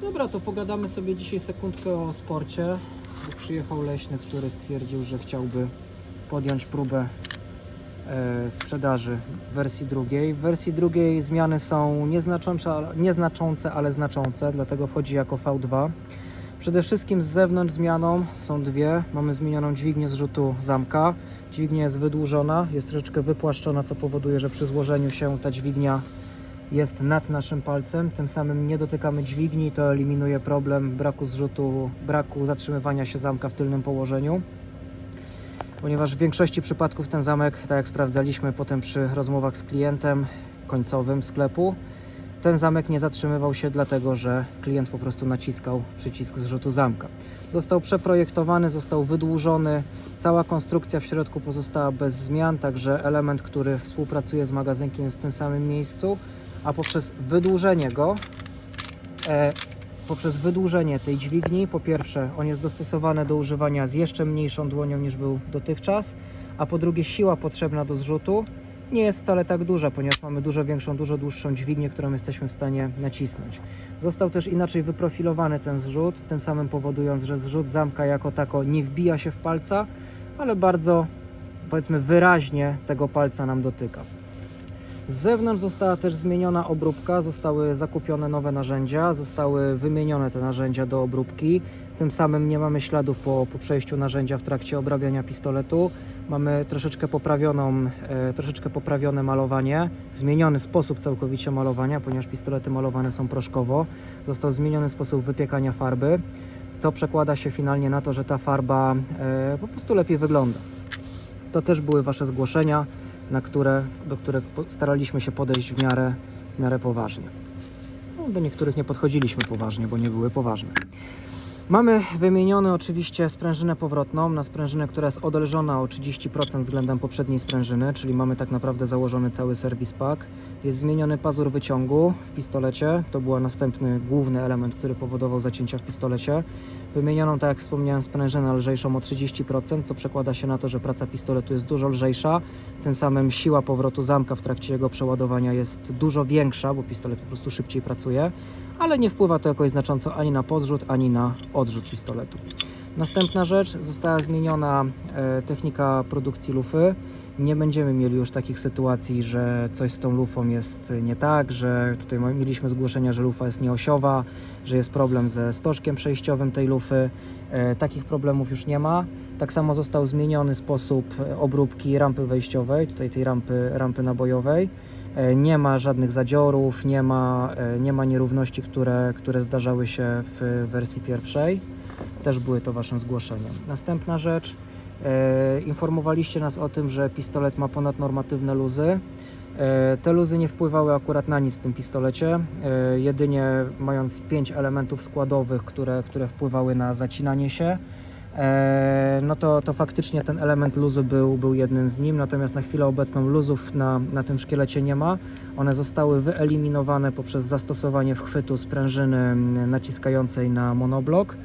Dobra, to pogadamy sobie dzisiaj sekundkę o sporcie. Przyjechał leśny, który stwierdził, że chciałby podjąć próbę e, sprzedaży w wersji drugiej. W wersji drugiej zmiany są nieznaczące, nieznaczące, ale znaczące, dlatego wchodzi jako V2. Przede wszystkim z zewnątrz zmianą są dwie. Mamy zmienioną dźwignię zrzutu zamka. Dźwignia jest wydłużona, jest troszeczkę wypłaszczona, co powoduje, że przy złożeniu się ta dźwignia jest nad naszym palcem, tym samym nie dotykamy dźwigni, to eliminuje problem braku zrzutu, braku zatrzymywania się zamka w tylnym położeniu. Ponieważ w większości przypadków ten zamek, tak jak sprawdzaliśmy potem przy rozmowach z klientem końcowym sklepu, ten zamek nie zatrzymywał się dlatego, że klient po prostu naciskał przycisk zrzutu zamka. Został przeprojektowany, został wydłużony, cała konstrukcja w środku pozostała bez zmian, także element, który współpracuje z magazynkiem jest w tym samym miejscu. A poprzez wydłużenie go, e, poprzez wydłużenie tej dźwigni, po pierwsze, on jest dostosowany do używania z jeszcze mniejszą dłonią niż był dotychczas, a po drugie, siła potrzebna do zrzutu nie jest wcale tak duża, ponieważ mamy dużo większą, dużo dłuższą dźwignię, którą jesteśmy w stanie nacisnąć. Został też inaczej wyprofilowany ten zrzut, tym samym powodując, że zrzut zamka jako tako nie wbija się w palca, ale bardzo, powiedzmy, wyraźnie tego palca nam dotyka. Z zewnątrz została też zmieniona obróbka, zostały zakupione nowe narzędzia, zostały wymienione te narzędzia do obróbki. Tym samym nie mamy śladów po, po przejściu narzędzia w trakcie obrabiania pistoletu. Mamy troszeczkę, poprawioną, e, troszeczkę poprawione malowanie, zmieniony sposób całkowicie malowania, ponieważ pistolety malowane są proszkowo. Został zmieniony sposób wypiekania farby, co przekłada się finalnie na to, że ta farba e, po prostu lepiej wygląda. To też były Wasze zgłoszenia na które, do których staraliśmy się podejść w miarę, w miarę poważnie. No, do niektórych nie podchodziliśmy poważnie, bo nie były poważne. Mamy wymienione oczywiście sprężynę powrotną na sprężynę, która jest odelżona o 30% względem poprzedniej sprężyny, czyli mamy tak naprawdę założony cały serwis pack. Jest zmieniony pazur wyciągu w pistolecie, to był następny główny element, który powodował zacięcia w pistolecie. Wymienioną, tak jak wspomniałem, sprężynę lżejszą o 30%, co przekłada się na to, że praca pistoletu jest dużo lżejsza, tym samym siła powrotu zamka w trakcie jego przeładowania jest dużo większa, bo pistolet po prostu szybciej pracuje, ale nie wpływa to jakoś znacząco ani na podrzut, ani na odrzut pistoletu. Następna rzecz, została zmieniona e, technika produkcji lufy. Nie będziemy mieli już takich sytuacji, że coś z tą lufą jest nie tak, że tutaj mieliśmy zgłoszenia, że lufa jest nieosiowa, że jest problem ze stożkiem przejściowym tej lufy. E, takich problemów już nie ma. Tak samo został zmieniony sposób e, obróbki rampy wejściowej, tutaj tej rampy, rampy nabojowej. E, Nie ma żadnych zadziorów, nie ma, nie ma nierówności, które, które zdarzały się w wersji pierwszej. Też były to Waszym zgłoszeniem. Następna rzecz. E, informowaliście nas o tym, że pistolet ma ponadnormatywne luzy. E, Te luzy nie wpływały akurat na nic w tym pistolecie, e, jedynie mając pięć elementów składowych, które, które wpływały na zacinanie się. No to, to faktycznie ten element luzu był, był jednym z nim, natomiast na chwilę obecną luzów na, na tym szkielecie nie ma. One zostały wyeliminowane poprzez zastosowanie wchwytu sprężyny naciskającej na monoblok.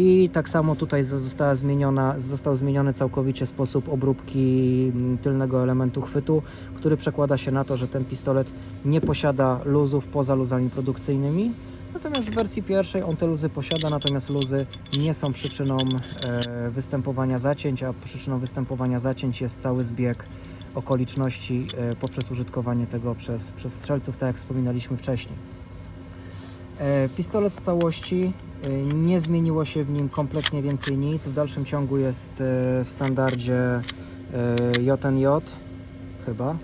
I tak samo tutaj zo- została zmieniona, został zmieniony całkowicie sposób obróbki mm, tylnego elementu chwytu, który przekłada się na to, że ten pistolet nie posiada luzów poza luzami produkcyjnymi. Natomiast w wersji pierwszej on te luzy posiada, natomiast luzy nie są przyczyną e, występowania zacięć, a przyczyną występowania zacięć jest cały zbieg okoliczności e, poprzez użytkowanie tego przez, przez strzelców, tak jak wspominaliśmy wcześniej. E, Pistolet w całości e, nie zmieniło się w nim kompletnie więcej nic. W dalszym ciągu jest e, w standardzie JNJ, chyba,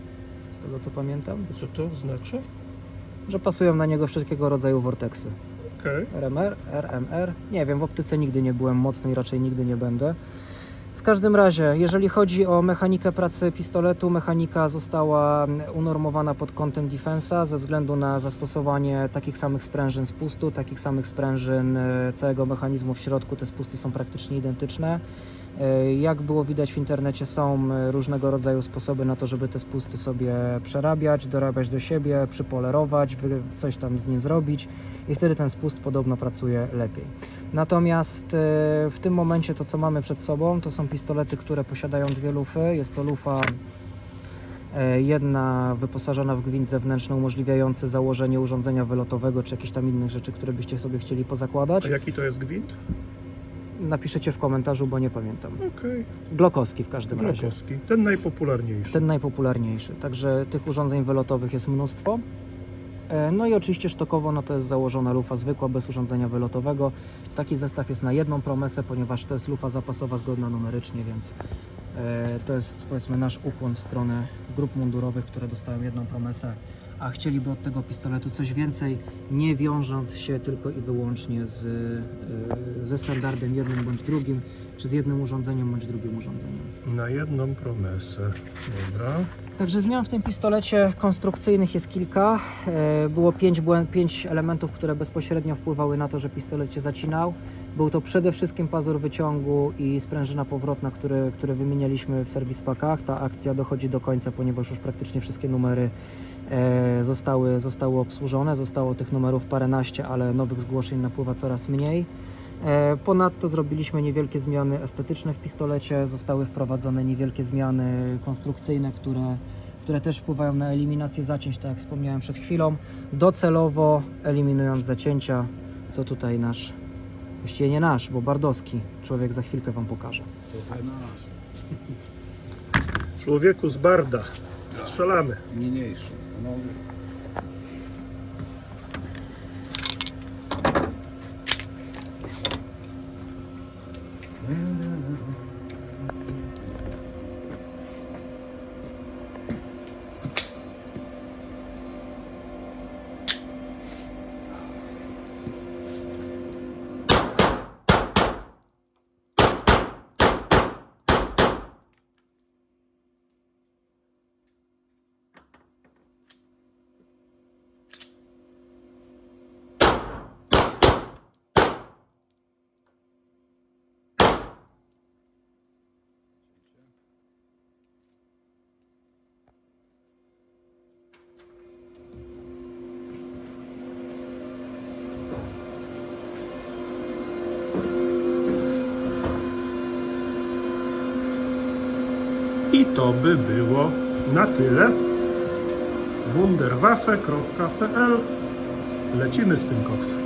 z tego co pamiętam, Co to znaczy? że pasują na niego wszelkiego rodzaju vortexy. Okej. RMR, RMR. Nie wiem, w optyce nigdy nie byłem mocny i raczej nigdy nie będę. Każdym razie, jeżeli chodzi o mechanikę pracy pistoletu, mechanika została unormowana pod kątem defensa ze względu na zastosowanie takich samych sprężyn spustu, takich samych sprężyn e, całego mechanizmu w środku. Te spusty są praktycznie identyczne. E, Jak było widać w internecie, są e, różnego rodzaju sposoby na to, żeby te spusty sobie przerabiać, dorabiać do siebie, przypolerować, coś tam z nim zrobić i wtedy ten spust podobno pracuje lepiej. Natomiast e, w tym momencie to, co mamy przed sobą, to są pistolety, które posiadają dwie lufy. Jest to lufa Jedna wyposażona w gwint zewnętrzny umożliwiający założenie urządzenia wylotowego czy jakichś tam innych rzeczy, które byście sobie chcieli pozakładać. A jaki to jest gwint? Napiszecie w komentarzu, bo nie pamiętam. Okej, Glokowski w każdym razie. Glokowski. Ten najpopularniejszy. Ten najpopularniejszy. Także tych urządzeń wylotowych jest mnóstwo. E, No i oczywiście sztokowo no to jest założona lufa zwykła, bez urządzenia wylotowego. Taki zestaw jest na jedną promesę, ponieważ to jest lufa zapasowa zgodna numerycznie, więc e, to jest powiedzmy nasz ukłon w stronę grup mundurowych, które dostają jedną promesę, a chcieliby od tego pistoletu coś więcej, nie wiążąc się tylko i wyłącznie z, e, ze standardem jednym bądź drugim, czy z jednym urządzeniem bądź drugim urządzeniem. Na jedną promesę. Dobra. Także zmian w tym pistolecie konstrukcyjnych jest kilka. E, Było pięć, pięć elementów, które bezpośrednio wpływały na to, że pistolet się zacinał. Był to przede wszystkim pazur wyciągu i sprężyna powrotna, które, które wymienialiśmy w serwis packach. Ta akcja dochodzi do końca, ponieważ już praktycznie wszystkie numery e, zostały, zostały obsłużone. Zostało tych numerów paręnaście, ale nowych zgłoszeń napływa coraz mniej. E, Ponadto zrobiliśmy niewielkie zmiany estetyczne w pistolecie, zostały wprowadzone niewielkie zmiany konstrukcyjne, które, które też wpływają na eliminację zacięć, tak jak wspomniałem przed chwilą, docelowo eliminując zacięcia, co tutaj nasz, właściwie nie nasz, bo bardowski człowiek za chwilkę Wam pokaże. Człowieku z Barda. Strzelamy. Niniejszy. Panowie. I to by było na tyle. wunderwaffe.pl Lecimy z tym koksem.